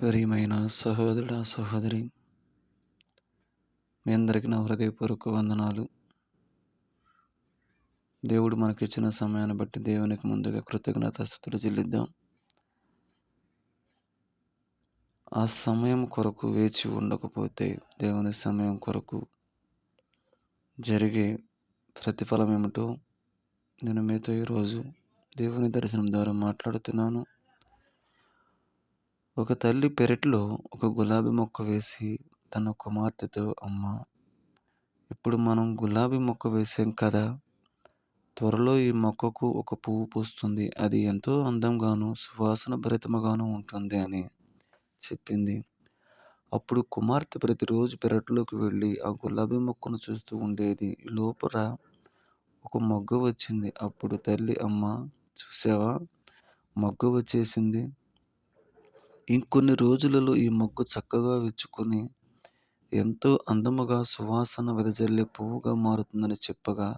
ప్రియమైన సహోదరుడ సహోదరి. మీ అందరికీ నా హృదయపూర్వక వందనాలు. దేవుడు మనకిచ్చిన సమయాన్ని బట్టి దేవునికి ముందుగా కృతజ్ఞత స్థుతులు చెల్లిద్దాం. ఆ సమయం కొరకు వేచి ఉండకపోతే దేవుని సమయం కొరకు జరిగే ప్రతిఫలం ఏమిటో నేను మీతో ఈరోజు దేవుని దర్శనం ద్వారా మాట్లాడుతున్నాను. ఒక తల్లి పెరట్లో ఒక గులాబీ మొక్క వేసి తన కుమార్తెతో అమ్మ ఇప్పుడు మనం గులాబీ మొక్క వేసాం కదా త్వరలో ఈ మొక్కకు ఒక పువ్వు పూస్తుంది. అది ఎంతో అందంగాను సువాసన భరితముగాను ఉంటుంది అని చెప్పింది. అప్పుడు కుమార్తె ప్రతిరోజు పెరట్లోకి వెళ్ళి ఆ గులాబీ మొక్కను చూస్తూ ఉండేది. లోపల ఒక మొగ్గ వచ్చింది. అప్పుడు తల్లి అమ్మ చూసావా మొగ్గ వచ్చేసింది. ఇంకొన్ని రోజులలో ఈ మొగ్గు చక్కగా విచ్చుకొని ఎంతో అందముగా సువాసన వెదజల్లే పువ్వుగా మారుతుందని చెప్పగా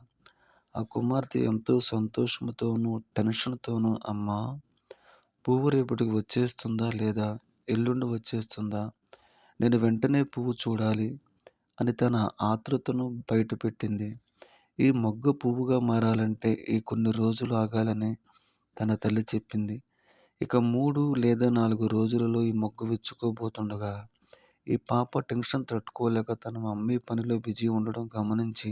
ఆ కుమార్తె ఎంతో సంతోషంతోనూ టెన్షన్తోనూ అమ్మ పువ్వు రేపటికి వచ్చేస్తుందా లేదా? ఎల్లుండి వచ్చేస్తుందా? నేను వెంటనే పువ్వు చూడాలి అని తన ఆతృతను బయటపెట్టింది. ఈ మొగ్గ పువ్వుగా మారాలంటే ఈ కొన్ని రోజులు ఆగాలని తన తల్లి చెప్పింది. ఇక మూడు లేదా నాలుగు రోజులలో ఈ మొగ్గు విచ్చుకోబోతుండగా ఈ పాప టెన్షన్ తట్టుకోలేక తన మమ్మీ పనిలో బిజీ ఉండడం గమనించి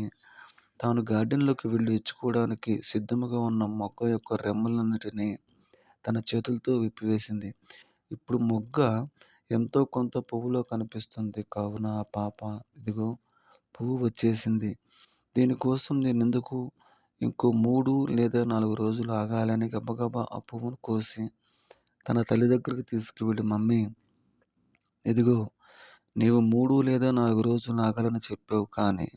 తాను గార్డెన్లోకి వెళ్ళి ఇచ్చుకోవడానికి సిద్ధముగా ఉన్న మొగ్గ యొక్క రెమ్మలన్నిటినీ తన చేతులతో విప్పివేసింది. ఇప్పుడు మొగ్గ ఎంతో కొంత పువ్వులో కనిపిస్తుంది. కావున ఆ పాప ఇదిగో పువ్వు వచ్చేసింది. దీనికోసం నేను ఎందుకు ఇంకో మూడు లేదా నాలుగు రోజులు ఆగాలని గబగబా ఆ పువ్వును కోసి తన తల్లి దగ్గరికి తీసుకువెళ్ళి మమ్మీ ఇదిగో నీవు మూడు లేదా నాలుగు రోజులు ఆగాలని చెప్పావు కానీ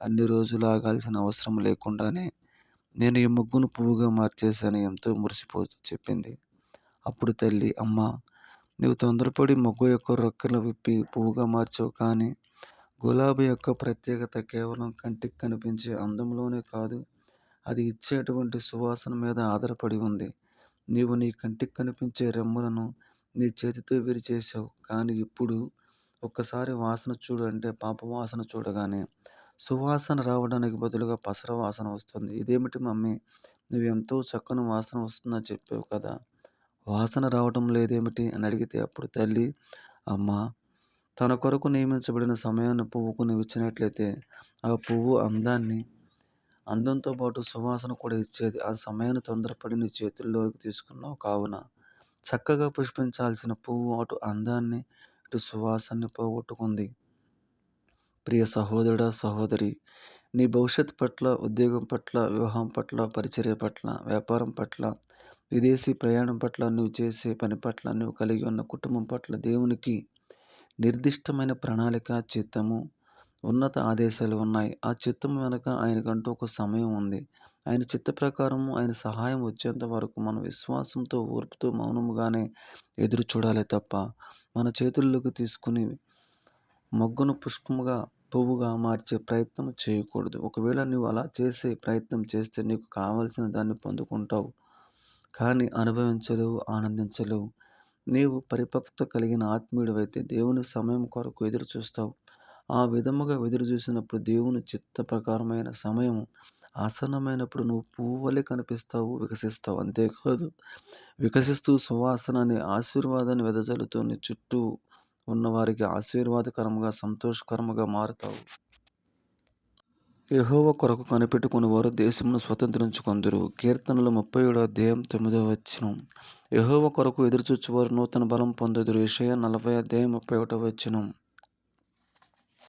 అన్ని రోజులు ఆగాల్సిన అవసరం లేకుండానే నేను ఈ ముగ్గును పువ్వుగా మార్చేశాను ఎంతో మురిసిపోతూ చెప్పింది. అప్పుడు తల్లి అమ్మ నీవు తొందరపడి మొగ్గు యొక్క రొక్కలు విప్పి పువ్వుగా మార్చావు కానీ గులాబీ యొక్క ప్రత్యేకత కేవలం కంటికి కనిపించే అందంలోనే కాదు అది ఇచ్చేటువంటి సువాసన మీద ఆధారపడి ఉంది. నీవు నీ కంటికి కనిపించే రెమ్మలను నీ చేతితో విరిచేసావు కానీ ఇప్పుడు ఒక్కసారి వాసన చూడు అంటే పాప వాసన చూడగానే సువాసన రావడానికి బదులుగా పసర వాసన వస్తుంది. ఇదేమిటి మమ్మీ? నువ్వు ఎంతో చక్కని వాసన వస్తుందని చెప్పావు కదా. వాసన రావడం లేదేమిటి అని అడిగితే అప్పుడు తల్లి అమ్మ తన కొరకు నియమించబడిన సమయాన్ని పువ్వుకు నువ్వు ఇచ్చినట్లయితే ఆ పువ్వు అందాన్ని అందంతో పాటు సువాసన కూడా ఇచ్చేది. ఆ సమయాన్ని తొందరపడి నీ చేతుల్లోకి తీసుకున్నావు కావున చక్కగా పుష్పించాల్సిన పువ్వు అటు అందాన్ని ఇటు సువాసనని పోగొట్టుకుంది. ప్రియ సహోదరుడ సహోదరి నీ భవిష్యత్ పట్ల ఉద్యోగం పట్ల వివాహం పట్ల పరిచర్య పట్ల వ్యాపారం పట్ల విదేశీ ప్రయాణం పట్ల నువ్వు చేసే పని పట్ల నువ్వు కలిగి ఉన్న కుటుంబం పట్ల దేవునికి నిర్దిష్టమైన ప్రణాళిక చిత్తము ఉన్నత ఆదేశాలు ఉన్నాయి. ఆ చిత్తం వెనుక ఆయనకంటూ ఒక సమయం ఉంది. ఆయన చిత్త ప్రకారము ఆయన సహాయం వచ్చేంత వరకు మనం విశ్వాసంతో ఓర్పుతో మౌనముగానే ఎదురు చూడాలి తప్ప మన చేతుల్లోకి తీసుకుని మొగ్గును పుష్పముగా పువ్వుగా మార్చే ప్రయత్నం చేయకూడదు. ఒకవేళ నువ్వు అలా చేసే ప్రయత్నం చేస్తే నీకు కావలసిన దాన్ని పొందుకుంటావు. కానీ అనుభవించలేవు ఆనందించలేవు. నీవు పరిపక్వత కలిగిన ఆత్మీయుడు అయితే దేవుని సమయం కొరకు ఎదురు చూస్తావు. ఆ విధముగా ఎదురు చూసినప్పుడు దేవుని చిత్త ప్రకారమైన సమయం ఆసన్నమైనప్పుడు నువ్వు పువ్వులే కనిపిస్తావు వికసిస్తావు. అంతేకాదు వికసిస్తూ సువాసన అనే ఆశీర్వాదాన్ని వెదజల్లుతూ నీ చుట్టూ ఉన్నవారికి ఆశీర్వాదకరంగా సంతోషకరముగా మారుతావు. యహోవ కొరకు కనిపెట్టుకుని వారు దేశమును స్వతంత్రించుకుందరు. కీర్తనలు ముప్పై ఏడో అధ్యాయం తొమ్మిదో వచ్చిన యహోవ కొరకు ఎదురుచూచువారు నూతన బలం పొందుదురు. ఏషయ నలభై అధ్యాయం ముప్పై ఒకటో వచ్చినం